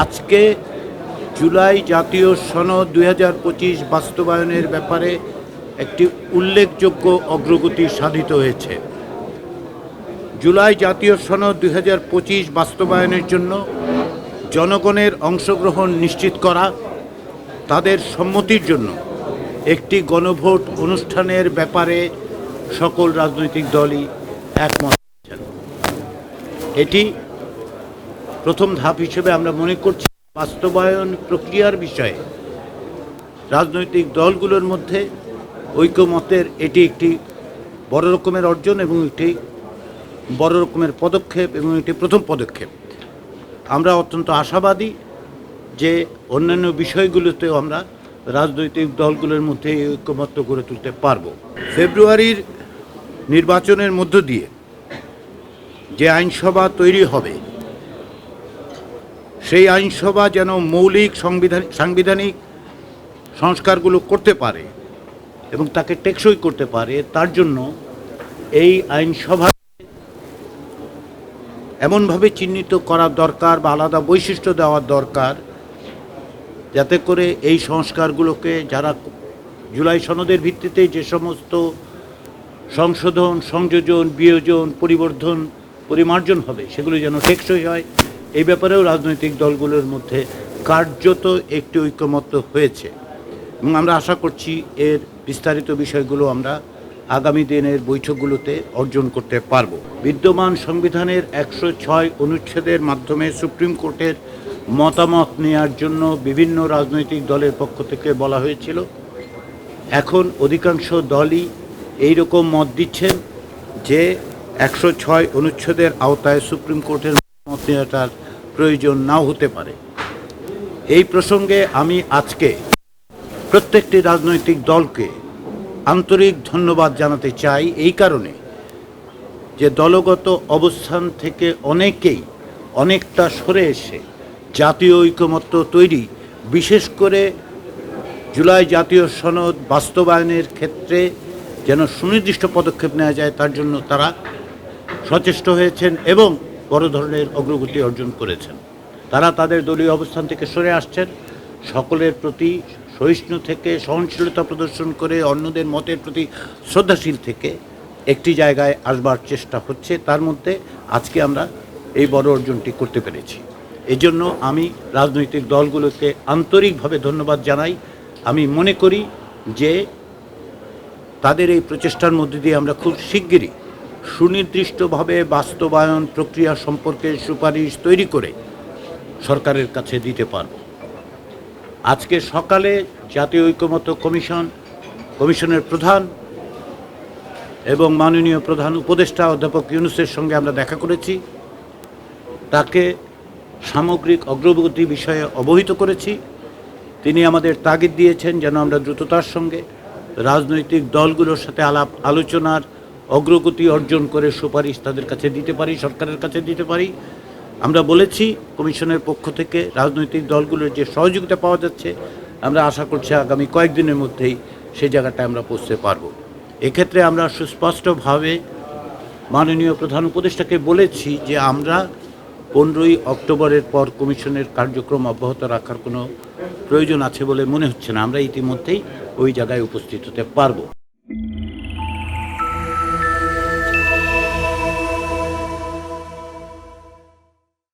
আজকে জুলাই জাতীয় সনদ দুই হাজার পঁচিশ বাস্তবায়নের ব্যাপারে একটি উল্লেখযোগ্য অগ্রগতি সাধিত হয়েছে। জুলাই জাতীয় সনদ দুই হাজার পঁচিশ বাস্তবায়নের জন্য জনগণের অংশগ্রহণ নিশ্চিত করা তাদের সম্মতির জন্য একটি গণভোট অনুষ্ঠানের ব্যাপারে সকল রাজনৈতিক দলই একমত এটি প্রথম ধাপ হিসেবে আমরা মনে করছি বাস্তবায়ন প্রক্রিয়ার বিষয়ে। রাজনৈতিক দলগুলোর মধ্যে ঐকমতের এটি একটি বড় রকমের অর্জন এবং একটি বড় রকমের পদক্ষেপ এবং একটি প্রথম পদক্ষেপ। আমরা অত্যন্ত আশাবাদী যে অন্যান্য বিষয়গুলোতেও আমরা রাজনৈতিক দলগুলোর মধ্যে ঐক্যমত্য গড়ে তুলতে পারব। ফেব্রুয়ারির নির্বাচনের মধ্য দিয়ে যে আইনসভা তৈরি হবে সেই আইনসভা যেন মৌলিক সংবিধান সাংবিধানিক সংস্কারগুলো করতে পারে এবং তাকে টেকসই করতে পারে, তার জন্য এই আইনসভা এমনভাবে চিহ্নিত করা দরকার বা আলাদা বৈশিষ্ট্য দেওয়া দরকার যাতে করে এই সংস্কারগুলোকে যারা জুলাই সনদের ভিত্তিতে যে সমস্ত সংশোধন, সংযোজন, বিয়োজন, পরিবর্ধন, পরিমার্জন হবে, সেগুলো যেন টেকসই হয়। এই ব্যাপারেও রাজনৈতিক দলগুলোর মধ্যে কার্যত একটি ঐক্যমত্য হয়েছে। এবং আমরা আশা করছি এর বিস্তারিত বিষয়গুলো আমরা আগামী দিনের বৈঠকগুলোতে অর্জন করতে পারব। বিদ্যমান সংবিধানের একশো ছয় অনুচ্ছেদের মাধ্যমে সুপ্রিম কোর্টের মতামত নেওয়ার জন্য বিভিন্ন রাজনৈতিক দলের পক্ষ থেকে বলা হয়েছিল, এখন অধিকাংশ দলই এই রকম মত দিচ্ছেন যে একশো ছয় অনুচ্ছেদের আওতায় সুপ্রিম কোর্টের মত নেওয়াটার প্রয়োজন নাও হতে পারে। এই প্রসঙ্গে আমি আজকে প্রত্যেকটি রাজনৈতিক দলকে আন্তরিক ধন্যবাদ জানাতে চাই এই কারণে যে দলগত অবস্থান থেকে অনেকেই অনেকটা সরে এসে জাতীয় ঐকমত্য তৈরি, বিশেষ করে জুলাই জাতীয় সনদ বাস্তবায়নের ক্ষেত্রে যেন সুনির্দিষ্ট পদক্ষেপ নেওয়া যায় তার জন্য তারা সচেষ্ট হয়েছেন এবং বড় ধরনের অগ্রগতি অর্জন করেছেন। তারা তাদের দলীয় অবস্থান থেকে সরে আসছেন। সকলের প্রতি সহিষ্ণু থেকে, সহনশীলতা প্রদর্শন করে, অন্যদের মতের প্রতি শ্রদ্ধাশীল থেকে একটি জায়গায় আসবার চেষ্টা হচ্ছে। তার মধ্যে আজকে আমরা এই বড় অর্জনটি করতে পেরেছি। এজন্য আমি রাজনৈতিক দলগুলোকে আন্তরিকভাবে ধন্যবাদ জানাই। আমি মনে করি যে তাদের এই প্রচেষ্টার মধ্যে দিয়ে আমরা খুব শিগগিরই সুনির্দিষ্টভাবে বাস্তবায়ন প্রক্রিয়া সম্পর্কে সুপারিশ তৈরি করে সরকারের কাছে দিতে পারব। আজকে সকালে জাতীয় ঐক্যমত্য কমিশন, কমিশনের প্রধান এবং মাননীয় প্রধান উপদেষ্টা অধ্যাপক ইউনুসের সঙ্গে আমরা দেখা করেছি। তাকে সামগ্রিক অগ্রগতি বিষয়ে অবহিত করেছি। তিনি আমাদের তাগিদ দিয়েছেন যেন আমরা দ্রুততার সঙ্গে রাজনৈতিক দলগুলোর সাথে আলাপ, আলোচনার অগ্রগতি অর্জন করে সুপারিশ তাদের কাছে দিতে পারি, সরকারের কাছে দিতে পারি। আমরা বলেছি, কমিশনের পক্ষ থেকে রাজনৈতিক দলগুলোর যে সহযোগিতা পাওয়া যাচ্ছে, আমরা আশা করছি আগামী কয়েকদিনের মধ্যেই সেই জায়গাটায় আমরা পৌঁছতে পারব। এক্ষেত্রে আমরা সুস্পষ্টভাবে মাননীয় প্রধান উপদেষ্টাকে বলেছি যে আমরা পনেরোই অক্টোবরের পর কমিশনের কার্যক্রম অব্যাহত রাখার কোনো প্রয়োজন আছে বলে মনে হচ্ছে না। আমরা ইতিমধ্যেই ওই জায়গায় উপস্থিত হতে পারব।